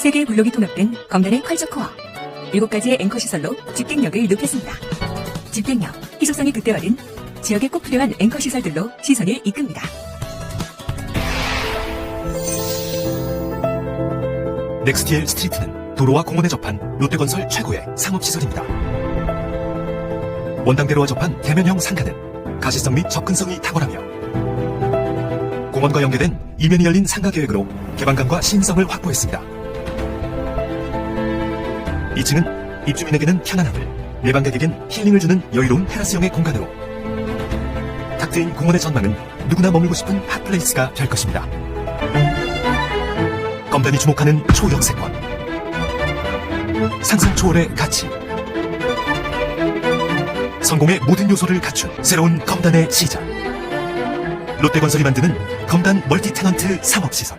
세개의 블록이 통합된 검단의 컬처 코어. 7가지의 앵커 시설로 집객력을 높였습니다. 집객력, 희소성이 극대화된 지역에 꼭 필요한 앵커 시설들로 시선을 이끕니다. 넥스티엘 스트리트는 도로와 공원에 접한 롯데건설 최고의 상업시설입니다. 원당대로와 접한 대면형 상가는 가시성 및 접근성이 탁월하며 공원과 연계된 이면이 열린 상가 계획으로 개방감과 신성을 확보했습니다. 2층은 입주민에게는 편안함을, 내방객에겐 힐링을 주는 여유로운 테라스형의 공간으로. 탁 트인 공원의 전망은 누구나 머물고 싶은 핫플레이스가 될 것입니다. 검단이 주목하는 초역세권. 상상 초월의 가치. 성공의 모든 요소를 갖춘 새로운 검단의 시작. 롯데건설이 만드는 검단 멀티 테넌트 상업시설